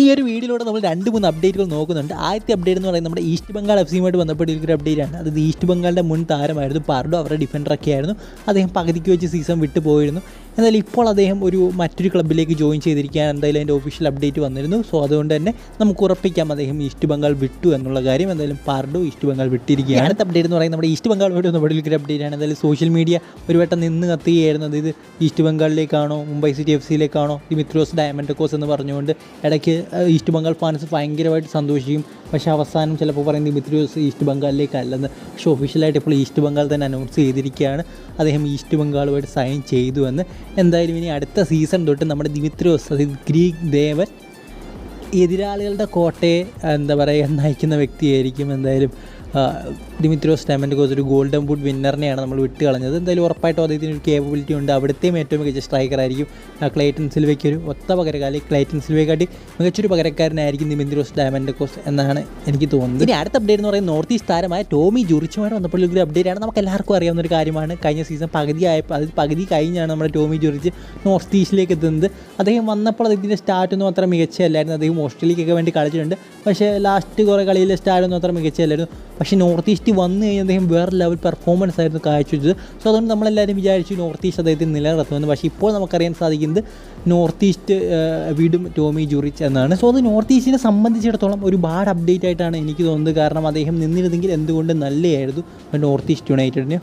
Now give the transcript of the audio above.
ഈ ഒരു വീഡിയോയിലൂടെ നമ്മൾ രണ്ട് മൂന്ന് അപ്ഡേറ്റുകൾ നോക്കുന്നുണ്ട്. ആദ്യത്തെ അപ്ഡേറ്റ് എന്ന് പറയുന്നത് നമ്മുടെ ഈസ്റ്റ് ബംഗാൾ എഫ് സിയുമായിട്ട് ബന്ധപ്പെട്ടിരിക്കുന്ന ഒരു അപ്ഡേറ്റ് ആണ്. അത് ഈസ്റ്റ് ബംഗാളിന്റെ മുൻ താരമായിരുന്നു പാർഡോ അവരുടെ ഡിഫൻഡറൊക്കെ ആയിരുന്നു. അദ്ദേഹം പകുതിക്ക് വെച്ച് സീസൺ വിട്ടു പോയിരുന്നു. എന്നാൽ ഇപ്പോൾ അദ്ദേഹം ഒരു മറ്റൊരു ക്ലബിലേക്ക് ജോയിൻ ചെയ്തിരിക്കാൻ എന്തായാലും അതിന്റെ ഒഫീഷ്യൽ അപ്ഡേറ്റ് വന്നിരുന്നു. സോ അതുകൊണ്ട് തന്നെ നമുക്ക് ഉറപ്പിക്കാം അദ്ദേഹം ഈസ്റ്റ് ബംഗാൾ വിട്ടു എന്നുള്ള കാര്യം. എന്തായാലും പാർഡോ ഈസ്റ്റ് ബംഗാൾ വിട്ടിരിക്കുകയാണ്. അടുത്ത അപ്ഡേറ്റ് എന്ന് പറയുന്നത് നമ്മുടെ ഈസ്റ്റ് ബംഗാളുമായിട്ട് ബന്ധപ്പെട്ടിരിക്കുന്ന അപ്ഡേറ്റ് ആണ്. എന്തായാലും സോഷ്യൽ മീഡിയ ഒരു വട്ടം നിന്ന് കത്തുകയായിരുന്നു. ഇത് ഈസ്റ്റ് ബംഗാളിലേക്കാണോ മുംബൈ സിറ്റി എഫ് സിയിലേക്കാണോ ദിമിത്രോസ് ഡയമണ്ട് കോസ് എന്ന് പറഞ്ഞുകൊണ്ട് ഇടയ്ക്ക് ഈസ്റ്റ് ബംഗാൾ ഫാൻസ് ഭയങ്കരമായിട്ട് സന്തോഷിക്കും. പക്ഷേ അവസാനം ചിലപ്പോൾ പറയുന്നത് ദിമിത്രിയോസ് ഈസ്റ്റ് ബംഗാളിലേക്കല്ലെന്ന് പക്ഷേ ഒഫീഷ്യലായിട്ട് ഇപ്പോൾ ഈസ്റ്റ് ബംഗാൾ തന്നെ അനൗൺസ് ചെയ്തിരിക്കുകയാണ്. അദ്ദേഹം ഈസ്റ്റ് ബംഗാളുമായിട്ട് സൈൻ ചെയ്തു എന്ന്. എന്തായാലും ഇനി അടുത്ത സീസൺ തൊട്ട് നമ്മുടെ ദിമിത്രിയോസ് ഗ്രീക്ക് ദേവൻ എതിരാളികളുടെ കോട്ടയെ എന്താ പറയുക നയിക്കുന്ന വ്യക്തിയായിരിക്കും എന്തായാലും ഡിമിത്രോ സ്റ്റാമന്റെ ഡയമൻഡോസ് ഒരു ഗോൾഡൻ ബുഡ് വിന്നറിനെയാണ് നമ്മൾ വിട്ട് കളഞ്ഞത്. എന്തായാലും ഉറപ്പായിട്ടും അദ്ദേഹത്തിന് ഒരു കേപ്പബിലിറ്റി ഉണ്ട്. അവിടുത്തെയും ഏറ്റവും മികച്ച ആ, ക്ലൈറ്റൻ സിൽവയ്ക്ക് ഒരു ഒത്ത പകരക്കാരി ക്ലൈറ്റൻ സിൽവയെക്കാട്ടി മികച്ചൊരു പകരക്കാരനായിരിക്കും ദിമിത്രോസ് കോസ് എന്നാണ് എനിക്ക് തോന്നുന്നത്. ഇനി അടുത്ത അപ്ഡേറ്റ് എന്ന് പറയുന്നത് നോർത്ത് ഈസ്റ്റ് താരമായ ടോമി ജുറിച്ചുമായി ബന്ധപ്പെട്ട ഒരു അപ്ഡേറ്റ് ആണ്. നമുക്ക് എല്ലാവർക്കും അറിയാവുന്ന ഒരു കാര്യമാണ്. കഴിഞ്ഞ സീസൺ പകുതി ആയപ്പോൾ അത് പകുതി കഴിഞ്ഞാണ് നമ്മുടെ ടോമി ജുറിച്ച് നോർത്ത് ഈസ്റ്റിലേക്ക് എത്തുന്നത്. അദ്ദേഹം വന്നപ്പോൾ അദ്ദേഹത്തിന്റെ സ്റ്റാർട്ടൊന്നും അത്ര മികച്ചല്ലായിരുന്നു അദ്ദേഹം ഓസ്ട്രേലിയക്കൊക്കെ വേണ്ടി കളിച്ചിട്ടുണ്ട്. പക്ഷേ ലാസ്റ്റ് കുറേ കളിയിൽ സ്റ്റാരൊന്നും അത്ര മികച്ചല്ലായിരുന്നു പക്ഷേ നോർത്ത് ഈസ്റ്റ് വന്നു കഴിഞ്ഞാൽ അദ്ദേഹം വേറെ ലെവൽ പെർഫോമൻസ് ആയിരുന്നു കാഴ്ചവെച്ചത്. സോ അതുകൊണ്ട് നമ്മളെല്ലാവരും വിചാരിച്ചു നോർത്ത് ഈസ്റ്റ് അദ്ദേഹത്തിന് നിലനിർത്തുമെന്ന്. പക്ഷേ ഇപ്പോൾ നമുക്കറിയാൻ സാധിക്കുന്നത് നോർത്ത് ഈസ്റ്റ് വീടും ടോമി ജുറിച്ച് എന്നാണ്. സോ അത് നോർത്ത് ഈസ്റ്റിനെ സംബന്ധിച്ചിടത്തോളം ഒരു ബാഡ് അപ്ഡേറ്റ് ആയിട്ടാണ് എനിക്ക് തോന്നുന്നത്. കാരണം അദ്ദേഹം നിന്നിരുന്നെങ്കിൽ എന്തുകൊണ്ട് നല്ലതായിരുന്നു നോർത്ത് ഈസ്റ്റ് യുണൈറ്റഡിന്